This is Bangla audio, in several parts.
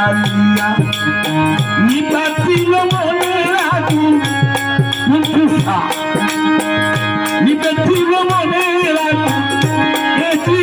কালিয়া নিতা ছিল মনে রাখি কিন্তু নিতা ছিল মনে রাখি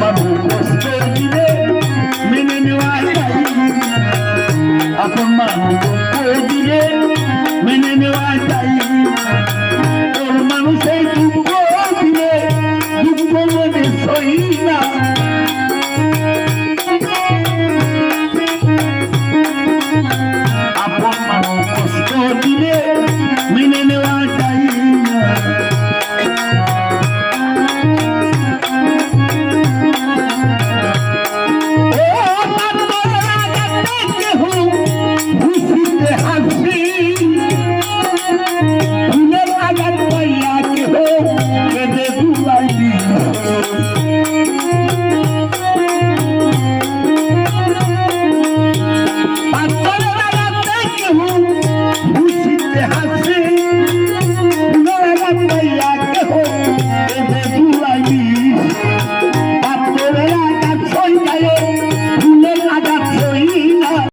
மனு